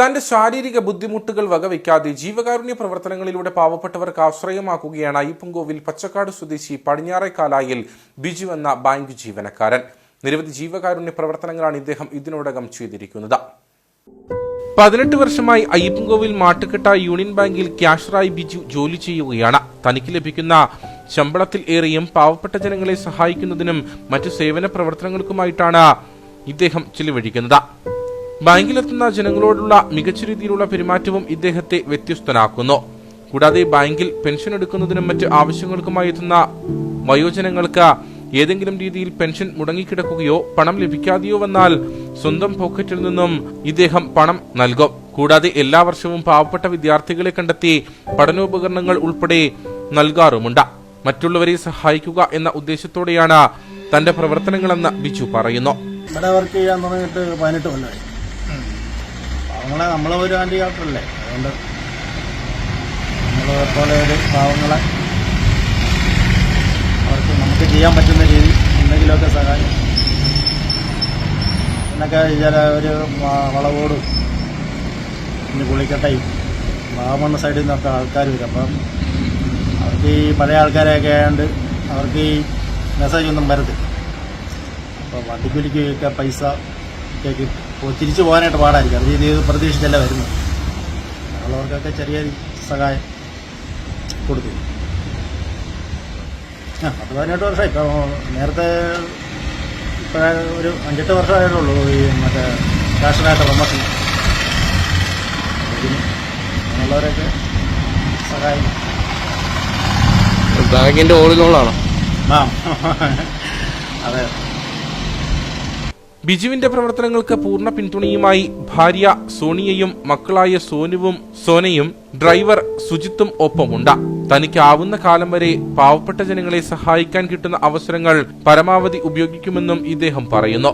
തന്റെ ശാരീരിക ബുദ്ധിമുട്ടുകൾ വകവയ്ക്കാതെ ജീവകാരുണ്യ പ്രവർത്തനങ്ങളിലൂടെ പാവപ്പെട്ടവർക്ക് ആശ്രയമാക്കുകയാണ് അയ്യപ്പൻകോവിൽ പച്ചക്കാട് സ്വദേശി പടിഞ്ഞാറേക്കാലായിൽ ബിജു എന്ന ബാങ്ക് ജീവനക്കാരൻ. നിരവധി ജീവകാരുണ്യ പ്രവർത്തനങ്ങളാണ് ഇദ്ദേഹം ഇതിനോടകം ചെയ്തിരിക്കുന്നത്. പതിനെട്ട് വർഷമായി അയ്യപ്പൻകോവിൽ മാട്ടുകെട്ട യൂണിയൻ ബാങ്കിൽ ക്യാഷറായി ബിജു ജോലി ചെയ്യുകയാണ്. തനിക്ക് ലഭിക്കുന്ന ശമ്പളത്തിൽ ഏറെയും പാവപ്പെട്ട ജനങ്ങളെ സഹായിക്കുന്നതിനും മറ്റു സേവന പ്രവർത്തനങ്ങൾക്കുമായിട്ടാണ് ഇദ്ദേഹം ചിലവഴിക്കുന്നത്. ബാങ്കിലെത്തുന്ന ജനങ്ങളോടുള്ള മികച്ച രീതിയിലുള്ള പെരുമാറ്റവും ഇദ്ദേഹത്തെ വ്യത്യസ്തനാക്കുന്നു. കൂടാതെ ബാങ്കിൽ പെൻഷൻ എടുക്കുന്നതിനും മറ്റ് ആവശ്യങ്ങൾക്കുമായി എത്തുന്ന വയോജനങ്ങൾക്ക് ഏതെങ്കിലും രീതിയിൽ പെൻഷൻ മുടങ്ങിക്കിടക്കുകയോ പണം ലഭിക്കാതെയോ വന്നാൽ സ്വന്തം പോക്കറ്റിൽ നിന്നും ഇദ്ദേഹം പണം നൽകും. കൂടാതെ എല്ലാ വർഷവും പാവപ്പെട്ട വിദ്യാർത്ഥികളെ കണ്ടെത്തി പഠനോപകരണങ്ങൾ ഉൾപ്പെടെ നൽകാറുമുണ്ട്. മറ്റുള്ളവരെ സഹായിക്കുക എന്ന ഉദ്ദേശത്തോടെയാണ് തന്റെ പ്രവർത്തനങ്ങളെന്ന് ബിജു പറയുന്നു. വർക്ക് ചെയ്യാൻ തുടങ്ങിയിട്ട് പതിനെട്ട് കൊല്ലമായി. പാവങ്ങളെ നമ്മളെ ഒരു ആന്റി ഡോക്ടറല്ലേ അതുകൊണ്ട് നമ്മളെ പോലെ ഒരു പാവങ്ങളെ അവർക്ക് നമുക്ക് ചെയ്യാൻ പറ്റുന്ന രീതി എന്തെങ്കിലുമൊക്കെ സഹായം. എന്നൊക്കെ ചില ഒരു വളവോട് പിന്നെ പുളിക്കട്ടയും വാമണ്ണ സൈഡിൽ നിന്നൊക്കെ ആൾക്കാർ വരും. അപ്പം അവർക്ക് ഈ പഴയ ആൾക്കാരെയൊക്കെ ആയതുകൊണ്ട് അവർക്ക് ഈ മെസ്സേജ് ഒന്നും വരത്തില്ല. അപ്പോൾ വണ്ടിക്കുലിക്കൊക്കെ പൈസ തിരിച്ചു പോകാനായിട്ട് പാടായിരിക്കും. അത് ഇത് പ്രതീക്ഷിച്ചല്ല വരുന്നത്. ഉള്ളവർക്കൊക്കെ ചെറിയ സഹായം കൊടുത്തു ആ പത്ത് പതിനെട്ട് വർഷം. ഇപ്പോൾ നേരത്തെ ഇപ്പോഴ ഒരു അഞ്ചെട്ട് വർഷമായിട്ടുള്ളൂ ഈ മറ്റേ നാഷണലായിട്ട് പ്രമോഷൻ. അങ്ങനെയുള്ളവരൊക്കെ സഹായം. ബാങ്കിന്റെ ഓളിലോളാണോ? ആ അതെ. ബിജുവിന്റെ പ്രവർത്തനങ്ങൾക്ക് പൂർണ പിന്തുണയുമായി ഭാര്യ സോണിയയും മക്കളായ സോനുവും സോനയും ഡ്രൈവർ സുജിത്തും ഒപ്പമുണ്ട്. തനിക്ക് ആവുന്ന കാലം വരെ പാവപ്പെട്ട ജനങ്ങളെ സഹായിക്കാൻ കിട്ടുന്ന അവസരങ്ങൾ പരമാവധി ഉപയോഗിക്കുമെന്നും ഇദ്ദേഹം പറയുന്നു.